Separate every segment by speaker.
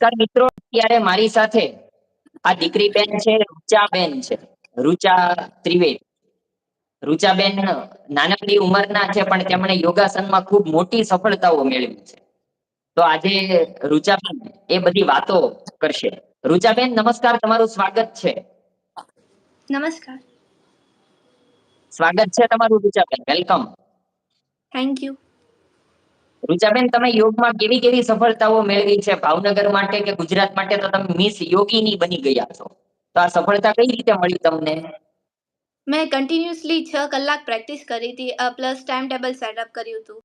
Speaker 1: નમસ્કાર મિત્રો. અત્યારે મારી સાથે આ દીકરી બેન છે રૂચા બેન છે. રૂચા ત્રિવેદી. રૂચા બેન નાનકડી ઉંમરના છે પણ તેમણે યોગાસનમાં ખૂબ મોટી સફળતાઓ મેળવી છે. તો આજે રૂચાબેન એ બધી વાતો કરશે. રૂચાબેન નમસ્કાર. તમારું સ્વાગત છે.
Speaker 2: નમસ્કાર.
Speaker 1: સ્વાગત છે તમારું Ruchaben. Welcome
Speaker 2: thank you
Speaker 1: Ruchaben તમે યોગમાં કેવી કેવી સફળતાઓ મેળવી છે? ભાવનગર માટે કે ગુજરાત માટે તો તમે મિસ યોગીની બની ગયા છો. તો આ સફળતા કઈ રીતે મળી તમને?
Speaker 2: મેં કન્ટિન્યુઅસલી છ કલાક પ્રેક્ટિસ કરી હતી પ્લસ ટાઈમ ટેબલ સેટઅપ કર્યું હતું.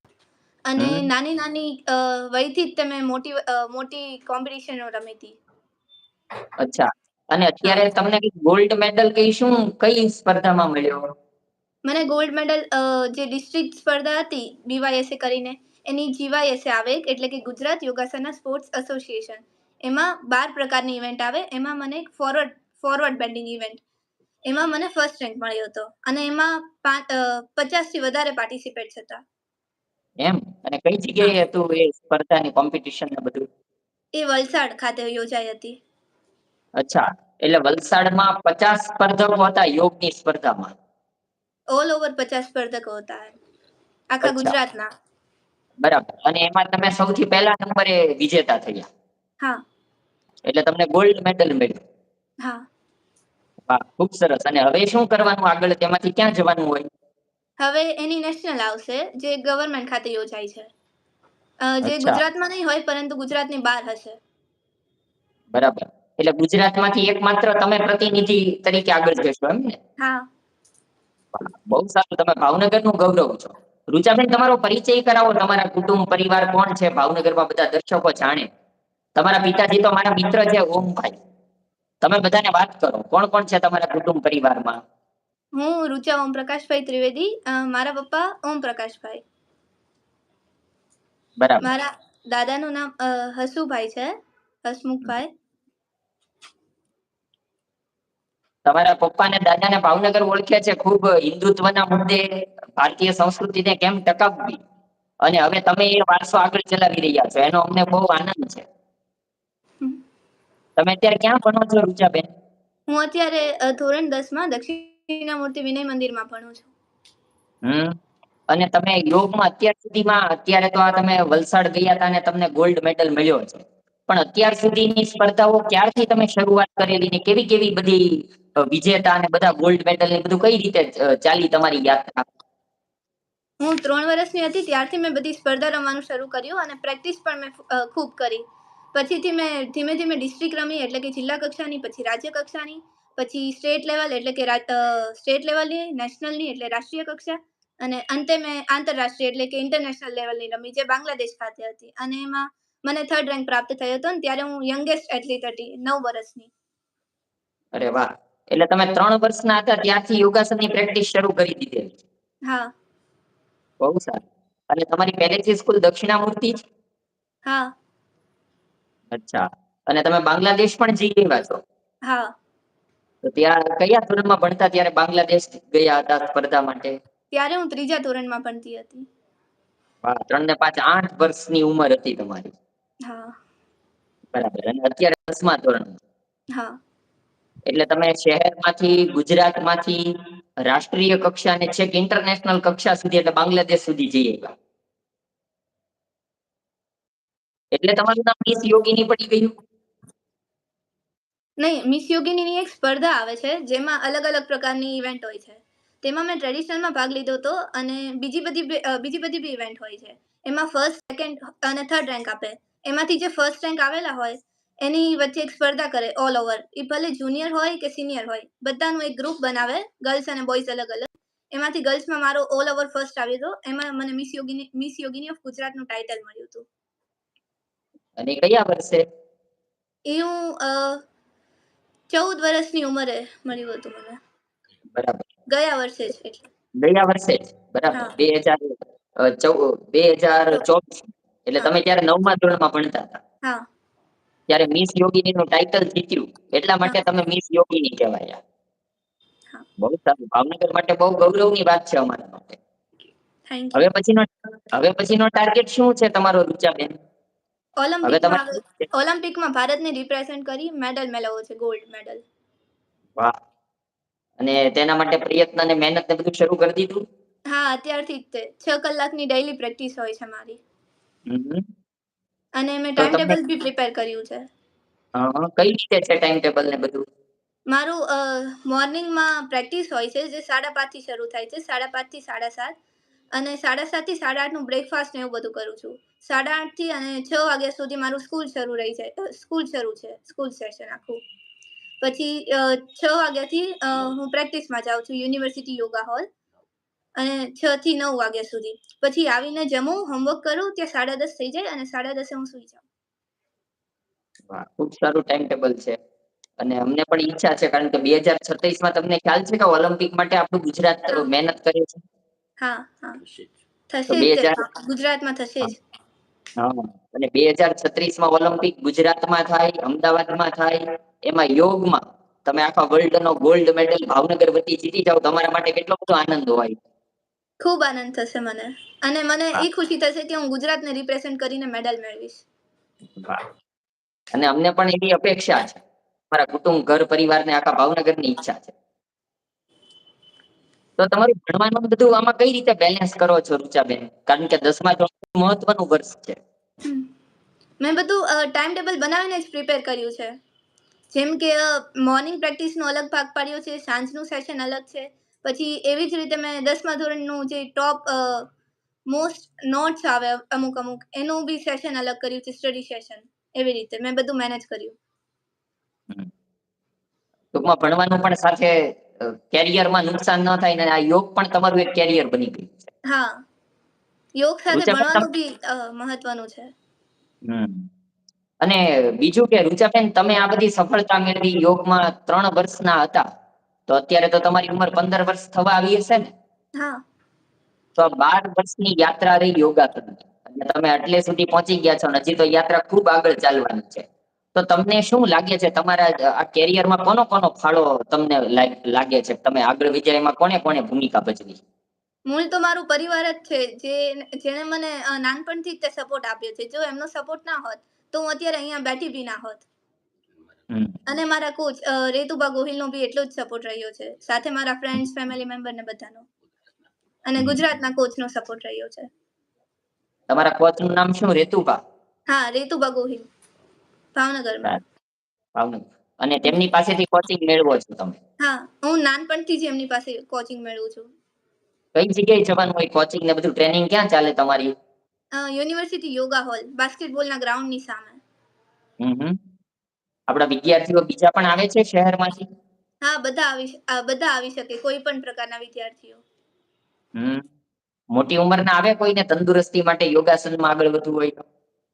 Speaker 2: અને નાની નાની વયથી જ તમે મોટી મોટી કોમ્પિટિશનો રમી હતી.
Speaker 1: અચ્છા. અને અત્યારે તમને ગોલ્ડ મેડલ કઈ શું કઈ સ્પર્ધામાં મળ્યો?
Speaker 2: મને ગોલ્ડ મેડલ જે ડિસ્ટ્રિક્ટ સ્પર્ધા હતી બીવાયએસએ કરીને એની જીવાયએસએ આવે એટલે કે ગુજરાત યોગાસના સ્પોર્ટ્સ એસોસિએશન. એમાં બાર પ્રકારની ઇવેન્ટ આવે એમાં મને એક ફોરવર્ડ ફોરવર્ડ બેન્ડિંગ ઇવેન્ટ. એમાં મને ફર્સ્ટ રેન્ક મળ્યો હતો અને એમાં પાંચ પચાસથી વધારે પાર્ટિસિપેટ હતા
Speaker 1: એમ? અને કઈ જગ્યાએ હતું એ સ્પર્ધાની કોમ્પિટિશન ને બધું?
Speaker 2: એ વલસાડ ખાતે યોજાઈ હતી.
Speaker 1: અચ્છા એટલે વલસાડમાં પચાસ સ્પર્ધકો હતા યોગની સ્પર્ધામાં?
Speaker 2: ઓલ ઓવર પચાસ સ્પર્ધકો હતા. આખા ગુજરાતના.
Speaker 1: બરાબર. અને એમાં તમે સૌથી પહેલા નંબરે વિજેતા થયા.
Speaker 2: હા.
Speaker 1: એટલે તમને ગોલ્ડ મેડલ મળ્યો.
Speaker 2: હા.
Speaker 1: વાહ ખૂબ સરસ. અને હવે શું કરવાનું આગળ? તેમાંથી ક્યાં જવાનું હોય?
Speaker 2: હવે એની નેશનલ આવશે જે ગવર્મેન્ટ ખાતે યોજાય છે. જે ગુજરાતમાં નહીં હોય પરંતુ ગુજરાતની બહાર હશે.
Speaker 1: બરાબર. એટલે ગુજરાતમાંથી એકમાત્ર તમે પ્રતિનિધિ તરીકે આગળ જશો એમ ને?
Speaker 2: હા.
Speaker 1: બહુ સારું. તમે ભાવનગરનું ગૌરવ છો. રૂચાબેન તમારો પરિચય કરાવો તમારા કુટુંબ પરિવાર કોણ છે? ભાવનગરમાં બધા દર્શકો જાણે. તમારા પિતાજી તો મારા મિત્ર છે ઓમભાઈ. તમે બધાને વાત કરો કોણ કોણ છે તમારા કુટુંબ પરિવારમાં?
Speaker 2: હું રૂચા ઓમ પ્રકાશભાઈ ત્રિવેદી મારા પપ્પા ઓમ પ્રકાશભાઈ
Speaker 1: બરાબર.
Speaker 2: મારા દાદાનું નામ હસુભાઈ છે હસમુખભાઈ.
Speaker 1: તમારા પપ્પા ને દાદા ને ભાવનગર ઓળખે છે ખૂબ હિન્દુત્વના મુદ્દે ભારતીય સંસ્કૃતિને કેમ ટકાવવી? અને હવે તમે એ વારસો આગળ ચલાવી રહ્યા છો એનો અમને બહુ આનંદ છે. તમે અત્યારે ક્યાં ભણો છો રૂચાબેન
Speaker 2: હું અત્યારે ધોરણ દસમાં દક્ષિણામૂર્તિ વિનય મંદિરમાં ભણું છું.
Speaker 1: હમ. અને તમે યોગમાં અત્યાર સુધીમાં અત્યારે તો આ તમે વલસાડ ગયા હતા અને તમને ગોલ્ડ મેડલ મળ્યો છે. પણ અત્યાર સુધીની સ્પર્ધાઓ ક્યારથી તમે શરૂઆત કરેલી ને કેવી કેવી બધી વિજેતા અને બધા ગોલ્ડ મેડલ ને બધું કઈ રીતે ચાલી તમારી યાત્રા?
Speaker 2: હું ત્રણ વર્ષની હતી ત્યારથી મેં બધી સ્પર્ધા રમવાનું શરૂ કર્યું અને પ્રેક્ટિસ પણ મેં ખૂબ કરી. પછીથી મેં ધીમે ધીમે ડિસ્ટ્રિક્ટ રમી એટલે કે જિલ્લા કક્ષાની પછી રાજ્ય કક્ષાની પછી સ્ટેટ લેવલ એટલે કે સ્ટેટ લેવલની નેશનલની એટલે રાષ્ટ્રીય કક્ષા અને અંતે મેં આંતરરાષ્ટ્રીય એટલે કે ઇન્ટરનેશનલ લેવલની રમી જે બાંગ્લાદેશ ખાતે હતી. અને એમાં મને થર્ડ રેન્ક પ્રાપ્ત થયો હતો અને ત્યારે હું યંગેસ્ટ એથ્લીટ હતી નવ વર્ષની.
Speaker 1: અરે વાહ. એટલે તમે ત્રણ વર્ષના હતા ત્યારથી યોગાસનની પ્રેક્ટિસ શરૂ કરી દીધી.
Speaker 2: હા.
Speaker 1: બહુ સારું. અને તમારી પહેલેથી સ્કૂલ દક્ષિણામૂર્તિ જ?
Speaker 2: હા.
Speaker 1: અચ્છા. અને તમે બાંગ્લાદેશ પણ જઈ ગયા છો?
Speaker 2: હા.
Speaker 1: તો ત્યાં કયા ધોરણમાં ભણતા ત્યારે બાંગ્લાદેશ ગયા હતા સ્પર્ધા માટે?
Speaker 2: ત્યારે હું ત્રીજા ધોરણમાં ભણતી હતી.
Speaker 1: વાહ ત્રણ ને પાંચ આઠ વર્ષની ઉંમર હતી તમારી.
Speaker 2: હા.
Speaker 1: બરાબર. અને અત્યારે દસમા ધોરણ
Speaker 2: હા.
Speaker 1: એટલે તમે શહેરમાંથી, ગુજરાતમાંથી, રાષ્ટ્રીય કક્ષા અને છેક ઇન્ટરનેશનલ કક્ષા સુધી એટલે બાંગ્લાદેશ સુધી જઈએ એટલે તમારું નામ મિસ યોગીની પડી ગયું?
Speaker 2: નહીં મિસ યોગીની એક સ્પર્ધા આવે છે, જેમાં અલગ અલગ પ્રકારની ઇવેન્ટ હોય છે. તેમાં મેં ટ્રેડિશનલમાં ભાગ લીધો હતો અને બીજી બધી બીજી બધી બી ઇવેન્ટ હોય છે. એમાં ફર્સ્ટ સેકન્ડ અને થર્ડ રેન્ક આપે. એમાંથી જે ફર્સ્ટ રેન્ક આવેલા હોય એની વચ્ચે એક સ્પર્ધા કરે ઓલ ઓવર એ ભલે જુનિયર હોય કે સિનિયર હોય બધાનું એક ગ્રુપ બનાવે ગર્લ્સ અને બોયઝ અલગ અલગ. એમાંથી ગર્લ્સમાં મારો ઓલ ઓવર ફર્સ્ટ આવ્યો હતો. એમાં મને miss Yogini miss Yogini of ગુજરાતનું ટાઇટલ મળ્યું હતું.
Speaker 1: અને કયા વર્ષે?
Speaker 2: એ હું ચૌદ વર્ષની ઉંમરે મળ્યું હતું મને.
Speaker 1: બરાબર.
Speaker 2: ગયા વર્ષે જ એટલે.
Speaker 1: ગયા વર્ષે જ? બરાબર. બે હજાર બે હજાર ચોવીસ. એટલે તમે ત્યારે નવમા ધોરણમાં ભણતા હતા.
Speaker 2: હા.
Speaker 1: ત્યારે મિસ યોગીની નું ટાઇટલ જીત્યું એટલા માટે તમે મિસ યોગીની કહેવાયા. બહુ સારું. ભાવનગર માટે બહુ ગૌરવની વાત છે અમારા માટે. હવે પછીનો હવે પછીનો ટાર્ગેટ શું છે તમારો રૂચાબેન?
Speaker 2: ઓલિમ્પિકમાં ઓલિમ્પિકમાં ભારતને રિપ્રેઝેન્ટ કરી મેડલ મેળવવો છે ગોલ્ડ મેડલ
Speaker 1: વાહ. અને તેના માટે પ્રયત્ન અને મહેનત ને બધું શરૂ કરી દીધું?
Speaker 2: હા અત્યારથી જ છે છ કલાકની ડેઈલી પ્રેક્ટિસ હોય છે મારી.
Speaker 1: હમ.
Speaker 2: અને મેં ટાઈમ
Speaker 1: તમને-
Speaker 2: ટેબલ બી પ્રિપેર કર્યું છે.
Speaker 1: કઈ રીતે છે ટાઈમ ટેબલ ને બધું?
Speaker 2: મારું મોર્નિંગમાં પ્રેક્ટિસ હોય છે જે સાડા પાંચથી શરૂ થાય છે સાડા પાંચથી સાડા સાત. અને સાડા સાતથી સાડા આઠનું બ્રેકફાસ્ટ ને એવું બધું કરું છું. સાડા આઠથી અને છ વાગ્યા સુધી મારું સ્કૂલ શરૂ રહી જાય સ્કૂલ શરૂ છે સ્કૂલ સેશન આખું. પછી અ, છ વાગ્યાથી અ, હું પ્રેક્ટિસમાં જાઉં છું યુનિવર્સિટી યોગા હોલ અને છ થી નવ વાગ્યા સુધી. પછી આવીને જમું હોમવર્ક કરું ત્યાં સાડા દસ થઈ જાય અને સાડા દસે હું સુઈ જાઉં.
Speaker 1: વાહ, ખૂબ સારું ટાઈમ ટેબલ છે. અને અમને પણ ઈચ્છા છે કારણ કે બે હજાર છત્રીસમાં તમને ખ્યાલ છે કે ઓલિમ્પિક માટે આપણું ગુજરાત મહેનત કરે છે?
Speaker 2: હા હા. થશે જ. ગુજરાતમાં થશે જ.
Speaker 1: હા અને બે હજાર છત્રીસમાં ઓલિમ્પિક ગુજરાતમાં થાય અમદાવાદમાં થાય એમાં યોગમાં. તમે આખા વર્લ્ડ નો ગોલ્ડ મેડલ ભાવનગર વતી જીતી જાઓ તમારા માટે કેટલો બધો આનંદ હોય.
Speaker 2: ખૂબ આનંદ થશે મને. અને મને એ ખુશી થશે કે હું ગુજરાતને રિપ્રેઝન્ટ કરીને મેડલ મેળવીશ.
Speaker 1: અને અમને પણ એવી અપેક્ષા છે. મારા કુટુંબ ઘર પરિવાર ને આખા ભાવનગરની ઈચ્છા છે. તો તમારું ભણવાનું બધું આમાં કઈ રીતે બેલેન્સ કરો છો રૂચાબેન કારણ કે દસમા ધોરણ મહત્વનું વર્ષ છે.
Speaker 2: મેં બધું ટાઈમ ટેબલ બનાવીને જ પ્રિપેર કર્યું છે. જેમ કે મોર્નિંગ પ્રેક્ટિસનો અલગ ભાગ પાડ્યો છે સાંજનું સેશન અલગ છે. પછી એવી જ રીતે મેં દસમા ધોરણનું જે ટોપ મોસ્ટ નોટ્સ આવે અમુક અમુક એનું બી સેશન અલગ કર્યું છે સ્ટડી સેશન એવી રીતે મેં બધું મેનેજ કર્યું.
Speaker 1: ટૂંકમાં ભણવાનું પણ સાથે કેરિયરમાં નુકસાન ન થાય ને આ યોગ પણ તમારું એક કેરિયર બની ગયું છે.
Speaker 2: હા. યોગ સાથે ભણવાનું બી મહત્વનું છે.
Speaker 1: અને બીજું કે રૂચાબેન તમે આ બધી સફળતા મેળવી યોગમાં ત્રણ વર્ષના હતા. તો અત્યારે તો તમારી ઉંમર પંદર વર્ષ થવા આવી હશે ને? તો બાર વર્ષની યાત્રા રહી યોગાસન અને તમે આટલે સુધી પહોંચી ગયા છો હજી તો યાત્રા ખૂબ આગળ ચાલવાની છે. તો તમને શું લાગે છે તમારા આ કેરિયરમાં કોનો કોનો ફાળો તમને લાગે છે? તમે આગળ વિજયમાં કોને કોને ભૂમિકા ભજવી?
Speaker 2: મૂળ તો મારું પરિવાર જ છે જે જેણે મને નાનપણથી જ તે સપોર્ટ આપ્યો છે. જો એમનો સપોર્ટ ના હોત તો હું અત્યારે અહીંયા બેઠી બી ના હોત. અને મારા કોચ રેતુબા ગોહિલનો બી એટલો જ સપોર્ટ રહ્યો છે. સાથે મારા ફ્રેન્ડ્સ ફેમિલી મેમ્બર ને બધાનો. અને
Speaker 1: ગુજરાતના
Speaker 2: ગુજરાતના કોચનો સપોર્ટ રહ્યો છે.
Speaker 1: તમારા કોચનું નામ શું? રેતુબા?
Speaker 2: હા રેતુબા ગોહિલ. ભાવનગરમાં.
Speaker 1: ભાવનગર. અને તેમની પાસેથી કોચિંગ મેળવો છો તમે?
Speaker 2: હા હું નાનપણથી જ એમની પાસે કોચિંગ મેળવું છું.
Speaker 1: કઈ જગ્યાએ જવાનું હોય કોચિંગ ને બધું? ટ્રેનિંગ ક્યાં ચાલે તમારી?
Speaker 2: યુનિવર્સિટી યોગા હોલ બાસ્કેટબોલના ગ્રાઉન્ડની સામે.
Speaker 1: હમ હમ. આપણા વિદ્યાર્થીઓ બીજા પણ આવે છે શહેરમાંથી?
Speaker 2: હા બધા આવી બધા આવી શકે કોઈ પણ પ્રકારના વિદ્યાર્થીઓ.
Speaker 1: હમ. મોટી ઉંમરના આવે કોઈને તંદુરસ્તી માટે યોગાસનમાં આગળ વધવું હોય તો?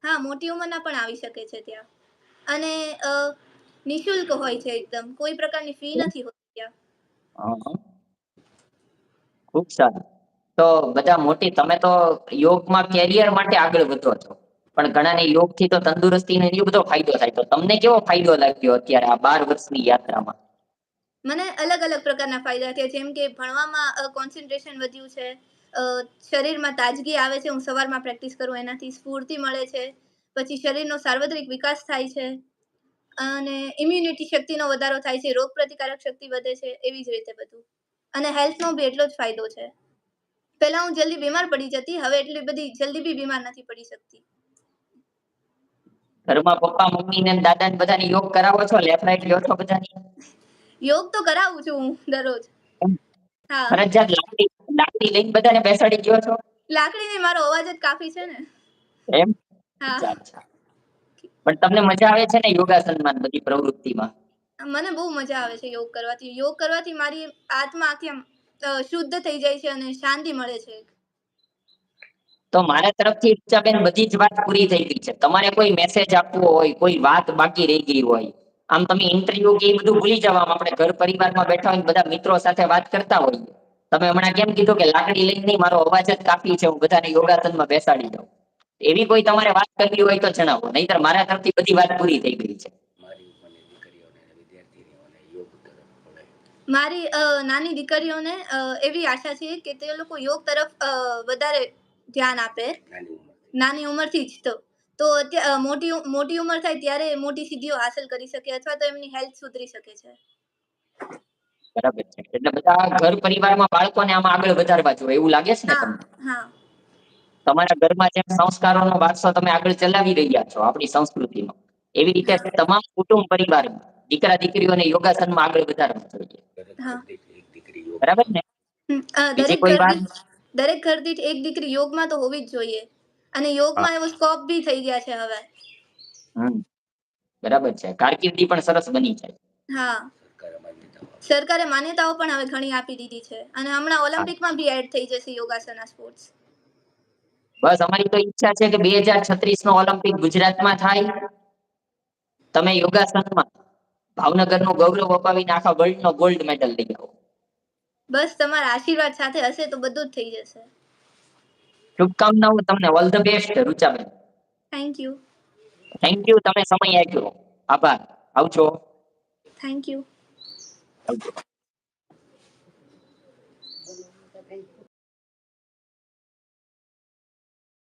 Speaker 2: હા મોટી ઉંમરના પણ આવી શકે છે ત્યાં. અને નિશુલ્ક હોય છે એકદમ કોઈ પ્રકારની ફી નથી હોતી ત્યાં.
Speaker 1: ખૂબ સારું. તો બધા મોટી તમે તો યોગમાં કેરિયર માટે આગળ વધો છો. પણ ઘણાને યોગથી તો તંદુરસ્તીને એટલો બધો ફાયદો થાય. તો તમને કેવો ફાયદો લાગ્યો અત્યારે આ બાર વર્ષની યાત્રામાં?
Speaker 2: મને અલગ અલગ પ્રકારના ફાયદા થયા જેમ કે ભણવામાં કોન્સન્ટ્રેશન વધ્યું છે. શરીરમાં તાજગી આવે છે. હું સવારમાં પ્રેક્ટિસ કરું, એનાથી સ્ફૂર્તિ મળે છે. પછી શરીરનો સાર્વત્રિક વિકાસ થાય છે. અને ઇમ્યુનિટી શક્તિનો વધારો થાય છે. રોગ પ્રતિકારક શક્તિ વધે છે. એવી જ રીતે બધું. અને હેલ્થનો બી એટલો જ ફાયદો છે. પહેલા હું જલ્દી બીમાર પડી જતી. હવે એટલી બધી જલ્દી બી બીમાર નથી પડી શકતી.
Speaker 1: ઘરમાં પપ્પા મમ્મી ને દાદા ને બધાને યોગ કરાવો છો? લેફ્ટ રાઈટ લ્યો છો બધાને?
Speaker 2: યોગ તો કરાવું છું હું દરરોજ. હા.
Speaker 1: ફરજિયાત લાકડી લાકડી લઈને બધાને બેસાડી ગયો છો?
Speaker 2: લાકડીને મારો અવાજ જ કાફી છે ને.
Speaker 1: એમ?
Speaker 2: હા.
Speaker 1: પણ તમને મજા આવે છે ને યોગાસનમાં બધી પ્રવૃત્તિમાં?
Speaker 2: મને બહુ મજા આવે છે યોગ કરવાથી. યોગ કરવાથી મારી આત્મા આખી શુદ્ધ થઈ જાય છે અને શાંતિ મળે છે.
Speaker 1: તો મારા તરફથી ઈચ્છાબેન બધી જ વાત પૂરી થઈ ગઈ છે. તમારે કોઈ મેસેજ આપવો હોય કોઈ વાત બાકી રહી ગઈ હોય આમ તમે ઇન્ટરવ્યુ કે એ બધું ભૂલી જવા આપણે ઘર પરિવારમાં બેઠા હોય ને બધા મિત્રો સાથે વાત કરતા હોઈએ. તમે હમણાં કેમ કીધું કે લાકડી લઈને નહીં મારો અવાજ જ કાફી છે હું બધાને યોગાસનમાં બેસાડી દઉં. એવી કોઈ તમારે વાત કરવી હોય તો જણાવો નહીતર મારા તરફથી બધી વાત પૂરી થઈ ગઈ છે.
Speaker 3: મારી
Speaker 2: નાની દીકરીઓને એવી આશા છે કે તે લોકો યોગ તરફ વધારે ધ્યાન આપે.
Speaker 3: નાની ઉંમરથી.
Speaker 2: જ તો. તો મોટી મોટી ઉંમર થાય ત્યારે મોટી સિદ્ધિઓ હાંસલ કરી શકે અથવા તો એમની હેલ્થ સુધરી શકે છે.
Speaker 1: બરાબર છે. એટલે બધા ઘર પરિવારમાં બાળકોને આમાં આગળ વધારવા જોઈએ. એવું લાગે છે ને તમને?
Speaker 2: હા.
Speaker 1: તમારા ઘરમાં જેમ સંસ્કારોનો વારસો તમે આગળ ચલાવી રહ્યા છો આપણી સંસ્કૃતિનો એવી રીતે તમામ કુટુંબ પરિવાર દીકરા દીકરીઓને યોગાસનમાં આગળ વધારવા જોઈએ. બરાબર ને? બીજી
Speaker 2: દરેક
Speaker 1: કોઈ વાત?
Speaker 2: દરેક ઘર દીઠ એક દીકરી યોગમાં તો હોવી જ જોઈએ. અને યોગમાં એવો સ્કોપ બી થઈ ગયા છે હવે.
Speaker 1: બરાબર છે. કારકિર્દી પણ સરસ બની જાય.
Speaker 2: હા.
Speaker 3: સરકારે માન્યતાઓ આપી.
Speaker 2: સરકારે માન્યતાઓ પણ હવે ઘણી આપી દીધી છે. અને હમણાં ઓલિમ્પિકમાં બી એડ થઈ જશે યોગાસના સ્પોર્ટ્સ
Speaker 1: બસ અમારી તો ઈચ્છા છે કે બે હજાર છત્રીસ નો ઓલિમ્પિક ગુજરાતમાં થાય. તમે યોગાસનમાં ભાવનગરનું ગૌરવ અપાવીને આખા વર્લ્ડનો ગોલ્ડ મેડલ લઈ આવો.
Speaker 2: બસ તમારા આશીર્વાદ સાથે હશે તો બધું જ થઈ જશે.
Speaker 1: શુભકામનાઓ તમને all the best Ruchaben.
Speaker 2: Thank you
Speaker 1: thank you તમે સમય આપ્યો. આભાર. આવજો.
Speaker 2: થેન્ક યુ
Speaker 1: આવજો.